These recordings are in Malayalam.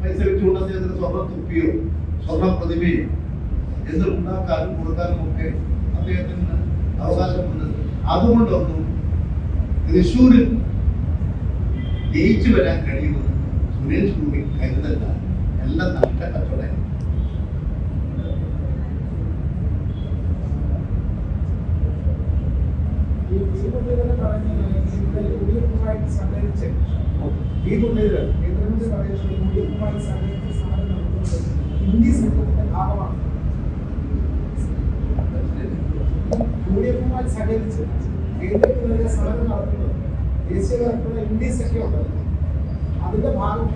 പൈസ അദ്ദേഹത്തിന് സ്വർണ തുപ്പിയോ? സ്വർണ പ്രതിമയോ? എന്ത് ഉണ്ടാക്കാനും കൊടുക്കാനും ഒക്കെ അദ്ദേഹത്തിന് അവകാശമുണ്ട് അതുകൊണ്ടൊന്നും തൃശ്ശൂരിൽ ജയിച്ചു വരാൻ കഴിയുമെന്ന് സുരേഷ് ഗോപി കരുതല്ല എല്ലാം നഷ്ട കച്ചവടം. ഈ ഈ സമരം ദേശീയ അതിന്റെ ഭാഗം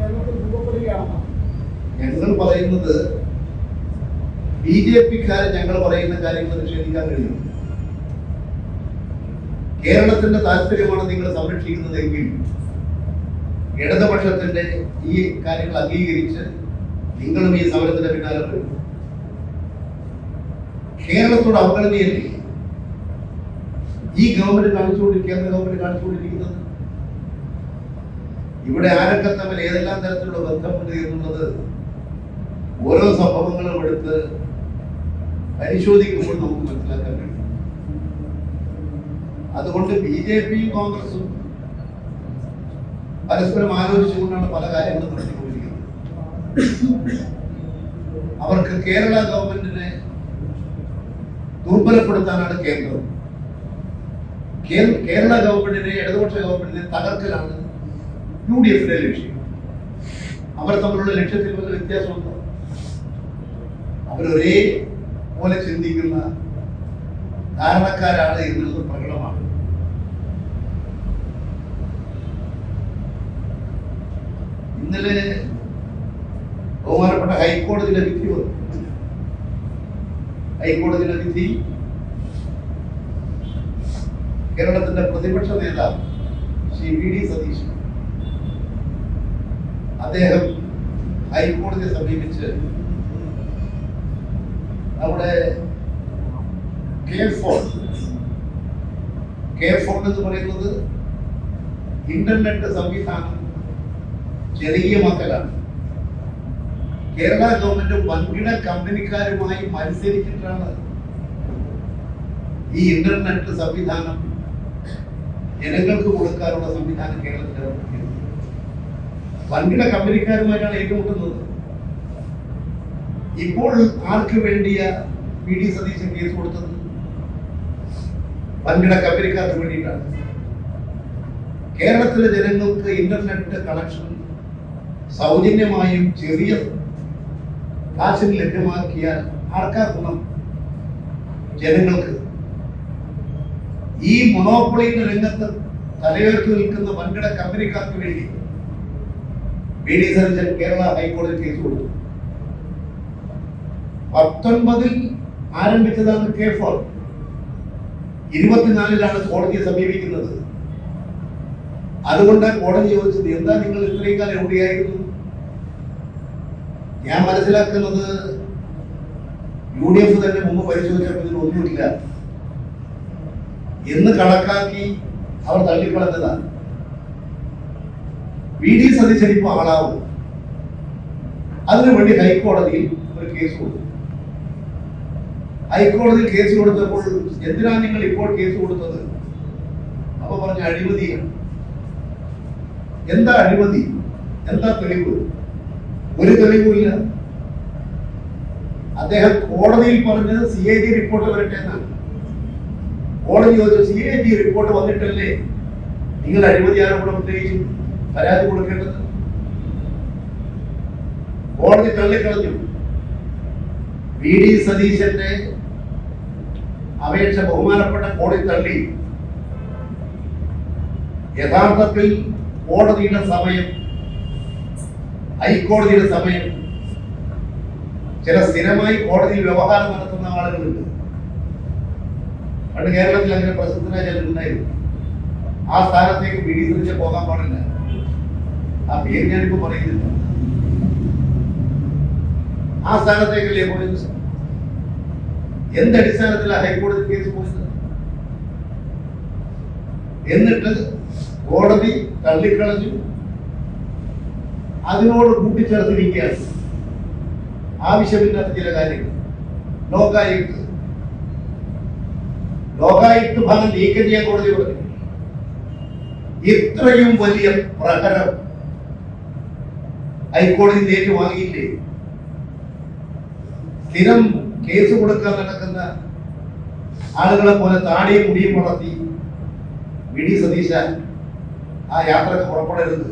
ഞങ്ങൾ പറയുന്നത് ബി ജെ പിക്കാരെ ഞങ്ങൾ പറയുന്ന കാര്യങ്ങൾ നിഷേധിക്കാൻ കഴിയും. കേരളത്തിന്റെ താല്പര്യമാണ് നിങ്ങൾ സംരക്ഷിക്കുന്നതെങ്കിൽ ഇടതുപക്ഷത്തിന്റെ ഈ കാര്യങ്ങൾ അംഗീകരിച്ച് നിങ്ങളും ഈ സമരത്തിന്റെ പിന്നാലെ വരും കേരളത്തോട് അവഗണനയല്ലേ? ഈ ഗവൺമെന്റ് കാണിച്ചുകൊണ്ട് കേന്ദ്ര ഗവൺമെന്റ് കാണിച്ചുകൊണ്ടിരിക്കുന്നത്? ഇവിടെ ആരൊക്കെ തമ്മിൽ ഏതെല്ലാം തരത്തിലുള്ള ബന്ധമുണ്ട് എന്നുള്ളത് ഓരോ സംഭവങ്ങളും എടുത്ത് പരിശോധിക്കുമ്പോൾ നമുക്ക് മനസ്സിലാക്കാൻ കഴിയും. അതുകൊണ്ട് ബി ജെ പിയും കോൺഗ്രസും പരസ്പരം ആലോചിച്ചുകൊണ്ടാണ് പല കാര്യങ്ങളും നടത്തിക്കൊണ്ടിരിക്കുന്നത്. അവർക്ക് കേരള ഗവൺമെന്റിനെ ദുർബലപ്പെടുത്താനാണ് കേന്ദ്രം. കേരള ഗവൺമെന്റിനെ ഇടതുപക്ഷ ഗവൺമെന്റിനെ തകർക്കലാണ് യു ഡി എഫിന്റെ ലക്ഷ്യം. അവർ തമ്മിലുള്ള ലക്ഷ്യത്തിൽ വല്ല വ്യത്യാസമുണ്ടോ? അവരൊരേ പോലെ ചിന്തിക്കുന്ന കാരണക്കാരാണ് എന്നുള്ളത് ഇന്നലെ ബഹുമാനപ്പെട്ട ഹൈക്കോടതിയിലെ വിധി വന്നു ഹൈക്കോടതിയിലെ വിധി കേരളത്തിന്റെ പ്രതിപക്ഷ നേതാവ് ശ്രീ വി ഡി സതീശൻ അദ്ദേഹം ഹൈക്കോടതിയെ സമീപിച്ച് ഫോൺ കെ ഫോൺ എന്ന് പറയുന്നത് ഇന്റർനെറ്റ് സംവിധാനം ജനകീയമാക്കലാണ് കേരള ഗവൺമെന്റ് വൻകിട കമ്പനിക്കാരുമായി മത്സരിച്ചിട്ടാണ് ഈ ഇന്റർനെറ്റ് സംവിധാനം ജനങ്ങൾക്ക് കൊടുക്കാനുള്ള സംവിധാനം കേരളത്തിൽ വൻകിട കമ്പനിക്കാരുമായിട്ടാണ് ഏറ്റുമുട്ടുന്നത്. ഇപ്പോൾ ആർക്ക് വേണ്ടിയ പി ഡി സതീശൻ കേസ് കൊടുത്തത്? വൻകിട കമ്പനിക്കാർക്ക് വേണ്ടിയിട്ടാണ്. കേരളത്തിലെ ജനങ്ങൾക്ക് ഇന്റർനെറ്റ് കണക്ഷൻ സൗജന്യമായും ചെറിയ കാശിന് ലഭ്യമാക്കിയാൽ ആർക്കാ ഗുണം ജനങ്ങൾക്ക്. ഈ മൊണോപ്പൊളിയുടെ രംഗത്ത് തലയുയർത്തി നിൽക്കുന്ന വൻകിട കമ്പനിക്കാർക്ക് വേണ്ടി വി ഡി സർജൻ കേരള ഹൈക്കോടതി കേസ് കൊടുത്തു. പത്തൊൻപതിൽ ആരംഭിച്ചതാണ് കെ ഫോർ ഇരുപത്തിനാലിലാണ് കോടതിയെ സമീപിക്കുന്നത്. അതുകൊണ്ട് കോടതി ചോദിച്ചത് എന്താ നിങ്ങൾ ഇത്രയും കാലം എവിടെയായിരുന്നു ഞാൻ മനസ്സിലാക്കുന്നത് യു ഡി എഫ് തന്നെ മുമ്പ് പരിശോധിച്ചപ്പോൾ ഇതിലൊന്നുമില്ല എന്ന് കണക്കാക്കി അവർ തള്ളിക്കളഞ്ഞതാണ്. വി ഡി സതീശൻ ആളാവും. അതിനുവേണ്ടി ഹൈക്കോടതിയിൽ ഒരു കേസ് കൊടുത്തു. ഹൈക്കോടതിയിൽ കേസ് കൊടുത്തപ്പോൾ എന്തിനാണ് നിങ്ങൾ ഇപ്പോൾ കേസ് കൊടുത്തത്? അപ്പൊ പറഞ്ഞ അഴിമതിയാണ്. എന്താ അഴിമതി? എന്താ തെളിവ്? ഒരു തെളിവുമില്ല. അദ്ദേഹം കോടതിയിൽ പറഞ്ഞത് സി എ ജി റിപ്പോർട്ട് വരട്ടെ എന്നാണ്. കോടതി ചോദിച്ചു സി എ ജി റിപ്പോർട്ട് വന്നിട്ടല്ലേ? നിങ്ങൾ അഴിമതി ആരോപണം ഉന്നയിച്ചു പരാതി കൊടുക്കേണ്ടത്? കോടതി തള്ളിക്കളഞ്ഞു. വി. ഡി. സതീശന്റെ അപേക്ഷ ബഹുമാനപ്പെട്ട കോടതി തള്ളി. യഥാർത്ഥത്തിൽ കോടതിയുടെ സമയം ഹൈക്കോടതിയുടെ സമയം ചില സ്ഥിരമായി കോടതിയിൽ വ്യവഹാരം നടത്തുന്ന ആളുകളുണ്ട്. പണ്ട് കേരളത്തിൽ അങ്ങനെ പ്രസിദ്ധനായ ചിലരുണ്ടായിരുന്നു ആ സ്ഥാനത്തേക്ക് പിടി തിരിച്ച് പോകാൻ പാടില്ല. ആ പേര് ഞാനിപ്പോ പറയുന്നില്ല. ആ സ്ഥാനത്തേക്കല്ലേ പോയത്? എന്തടിസ്ഥാനത്തിലാണ് ഹൈക്കോടതി കേസ് പോയത്? എന്നിട്ട് കോടതി തള്ളിക്കളഞ്ഞു. അതിനോട് കൂട്ടിച്ചേർത്തിരിക്കുകയാണ് ആവശ്യമില്ലാത്ത ചില കാര്യങ്ങൾ. ലോകായുക്ത്. ലോകായുക്ത് ഫലം നീക്കം ചെയ്യാൻ കോടതി പറഞ്ഞു ഇത്രയും വലിയ പ്രഹരം ഹൈക്കോടതി നേരിട്ട് വാങ്ങിയില്ലേ? സ്ഥിരം കേസ് കൊടുക്കാൻ നടക്കുന്ന ആളുകളെ പോലെ താടിയും മുടിയും വളർത്തി വി. ഡി. സതീശ ആ യാത്രയ്ക്ക് പുറപ്പെടരുത്.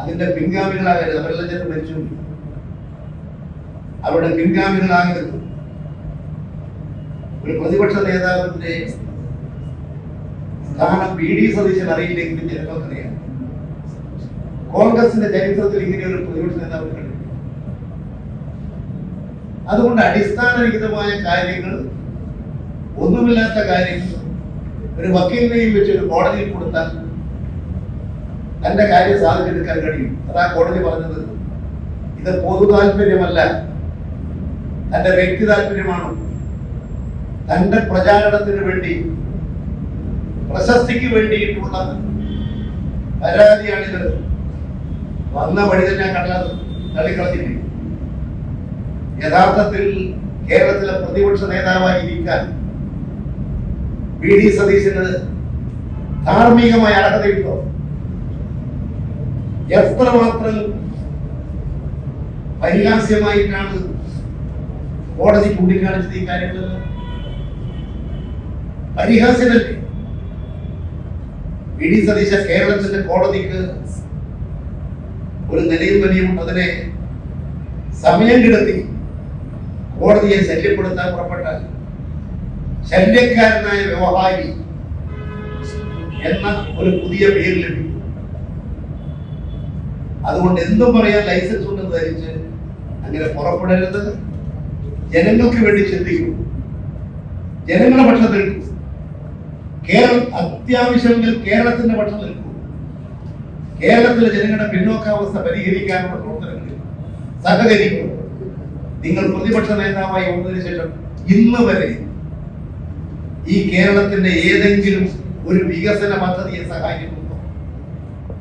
അതിന്റെ പിൻഗാമികളാകരുത്. അവരെല്ലാം ചെന്ന് മരിച്ചു അവരുടെ പിൻഗാമികളാകരുത്. ഒരു പ്രതിപക്ഷ നേതാവിന്റെ സ്ഥാനം പി ഡി സതീശൻ അറിയില്ലെങ്കിലും ജനങ്ങൾക്കറിയാം കോൺഗ്രസിന്റെ ചരിത്രത്തിൽ ഇങ്ങനെ ഒരു പ്രതിപക്ഷ നേതാവ് അതുകൊണ്ട് അടിസ്ഥാനരഹിതമായ കാര്യങ്ങൾ ഒന്നുമില്ലാത്ത കാര്യങ്ങൾ ഒരു വക്കീലിനെയും വെച്ച് ഒരു കോടതിയിൽ കൊടുത്താൽ തന്റെ കാര്യം സാധിച്ചെടുക്കാൻ കഴിയും. അതാ കോടതി പറഞ്ഞത്. ഇത് പൊതു താല്പര്യമല്ല. തന്റെ വ്യക്തി താല്പര്യമാണ്. തന്റെ പ്രചാരണത്തിന് വേണ്ടി പ്രശസ്തിക്ക് വേണ്ടിയിട്ടുള്ള പരാതിയാണിത് വന്ന വഴി തന്നെ കണ്ടത് തള്ളിക്കളഞ്ഞില്ലേ? യഥാർത്ഥത്തിൽ കേരളത്തിലെ പ്രതിപക്ഷ നേതാവായി ഇരിക്കാൻ വി ഡി സതീശന് ധാർമ്മികമായ അർഹതയുണ്ടോ? എത്രമാത്രം പരിഹാസ്യമായിട്ടാണ് കോടതി ചൂണ്ടിക്കാണിച്ചത് ഈ കാര്യങ്ങളെല്ലാം? പരിഹാസ്യമല്ലേ? വി സതീശ കേരളത്തിന്റെ കോടതിക്ക് ഒരു നിലയും വലിയും അതിനെ സമയം കിടത്തി കോടതിയെ ശല്യപ്പെടുത്താൻ പുറപ്പെട്ട ശല്യക്കാരനായ വ്യവഹാരി എന്ന ഒരു പുതിയ പേര് ലഭിക്കും. അതുകൊണ്ട് എന്തും പറയാൻ ലൈസൻസ് ഉണ്ടെന്ന് ധരിച്ച് അങ്ങനെ പുറപ്പെടരുത്. ജനങ്ങൾക്ക് വേണ്ടി ചിന്തിക്കൂ. ജനങ്ങളുടെ പക്ഷം നിൽക്കൂ. കേരളം അത്യാവശ്യമെങ്കിൽ കേരളത്തിന്റെ പക്ഷം നിൽക്കൂ. കേരളത്തിലെ ജനങ്ങളുടെ പിന്നോക്കാവസ്ഥ പരിഹരിക്കാനുള്ള പ്രവർത്തനങ്ങളിൽ സഹകരിക്കും. നിങ്ങൾ പ്രതിപക്ഷ നേതാവായി വന്നതിന് ശേഷം ഇന്ന് വരെ ഈ കേരളത്തിന്റെ ഏതെങ്കിലും ഒരു വികസന പദ്ധതിയെ സഹായിക്കുന്നു.